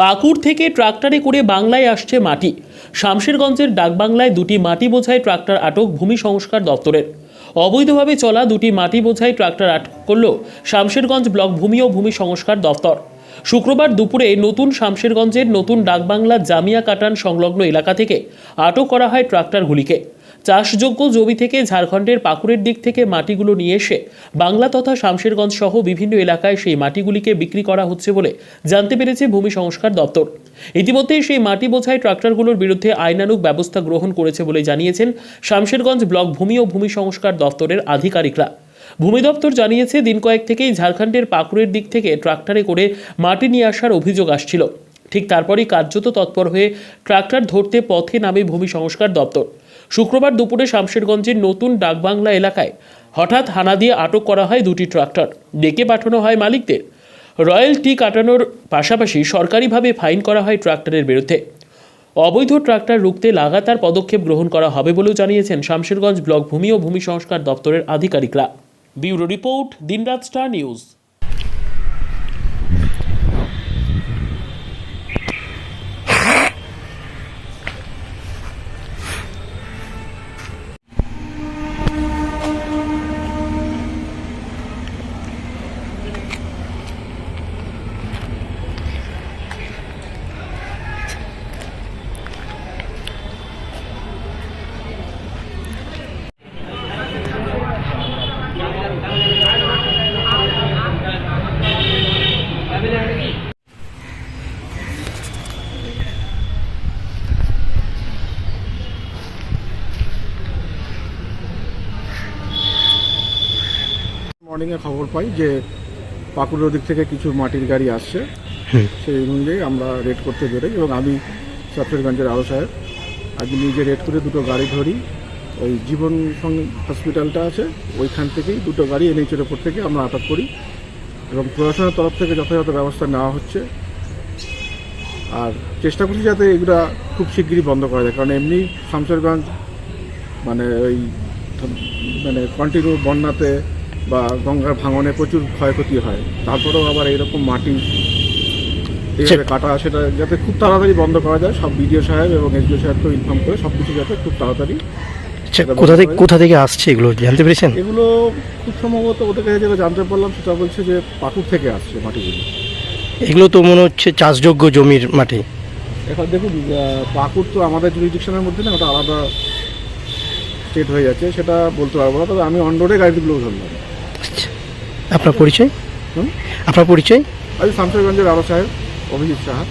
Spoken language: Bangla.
পাকুড় থেকে ট্রাক্টরে করে বাংলায় আসছে মাটি। শামশেরগঞ্জের ডাকবাংলায় দুটি মাটি বোঝাই ট্রাক্টর আটক ভূমি সংস্কার দপ্তরের। অবৈধভাবে চলা দুটি মাটি বোঝাই ট্রাক্টর আটক করল শামশেরগঞ্জ ব্লক ভূমি ও ভূমি সংস্কার দপ্তর। শুক্রবার দুপুরে নতুন শামশেরগঞ্জের নতুন ডাকবাংলা জামিয়া কাটান সংলগ্ন এলাকা থেকে আটক করা হয় ট্রাক্টরগুলিকে। চাষযোগ্য জমি থেকে ঝাড়খণ্ডের পাকুড়ের দিক থেকে মাটিগুলো নিয়ে এসে বাংলা তথা শামশেরগঞ্জ সহ বিভিন্ন এলাকায় সেই মাটিগুলিকে বিক্রি করা হচ্ছে বলে জানতে পেরেছে ভূমি সংস্কার দপ্তর। ইতিমধ্যেই সেই মাটি বোঝাই ট্রাক্টরগুলোর বিরুদ্ধে আইনানুগ ব্যবস্থা গ্রহণ করেছে বলে জানিয়েছেন শামশেরগঞ্জ ব্লক ভূমি ও ভূমি সংস্কার দপ্তরের আধিকারিকরা। ভূমি দপ্তর জানিয়েছে দিন কয়েক থেকেই ঝাড়খণ্ডের পাকুড়ের দিক থেকে ট্রাক্টরে করে মাটি নিয়ে আসার অভিযোগ আসছিল। ঠিক তারপরই কার্যত তৎপর হয়ে ট্রাক্টর ধরতে পথে নামে ভূমি সংস্কার দপ্তর। শুক্রবার দুপুরে শামশেরগঞ্জের নতুন ডাকবাংলা এলাকায় হঠাৎ হানা দিয়ে আটক করা হয় দুটি ট্রাক্টর। ডেকে পাঠানো হয় মালিকদের। রয়্যালটি কাটানোর পাশাপাশি সরকারিভাবে ফাইন করা হয় ট্রাক্টরের বিরুদ্ধে। অবৈধ ট্রাক্টর রুখতে লাগাতার পদক্ষেপ গ্রহণ করা হবে বলেও জানিয়েছেন শামশেরগঞ্জ ব্লক ভূমি ও ভূমি সংস্কার দপ্তরের আধিকারিকরা। ব্যুরো রিপোর্ট, দিনরাত স্টার নিউজ। মর্নিংয়ে খবর পাই যে পাকুড়ের দিক থেকে কিছু মাটির গাড়ি আসছে। সেই অনুযায়ী আমরা রেড করতে বেরোই এবং আমি সফটওয়্যারগঞ্জের আরও সাহেব। আগে নিজে রেড করে দুটো গাড়ি ধরি। ওই জীবন সং- হসপিটালটা আছে ওইখান থেকেই দুটো গাড়ি এনএইচের ওপর থেকে আমরা আটক করি এবং প্রশাসনের তরফ থেকে যথাযথ ব্যবস্থা নেওয়া হচ্ছে। আর চেষ্টা করছি যাতে এগুলা খুব শিগগিরই বন্ধ করা যায় কারণ এমনি শামশেরগঞ্জ মানে ওই মানে কন্টিনিউ বন্যাতে বা গঙ্গার ভাঙনে প্রচুর ক্ষয়ক্ষতি হয়। তারপরেও আবার এরকম মাটি এইভাবে কাটা সেটা যাতে খুব তাড়াতাড়ি বন্ধ করা যায় সব বিডিও সাহেব এবং এসডিও সাহেবকেও ইনফর্ম করে সব কিছু যাতে খুব তাড়াতাড়ি কোথা থেকে কোথা থেকে আসছে এগুলো? জানতে পেরেছেন? এগুলো খুব সম্ভবত ওদের কাছে যেটা জানতে পারলাম সেটা বলছে যে পাকুর থেকে আসছে মাটিগুলো। এগুলো তো মনে হচ্ছে চাষযোগ্য জমির মাটি। এখন দেখুন পাকুড় তো আমাদের জুরিডিকশনের মধ্যে না ওটা আলাদা স্টেট হয়ে যাচ্ছে সেটা বলতে পারব না। তবে আমি অন রোডে গাড়িগুলো ধরলাম। আপনার পরিচয়? আপনার পরিচয়? আমি শামসেরগঞ্জের আরও সাহেব অভিজিৎ সাহা।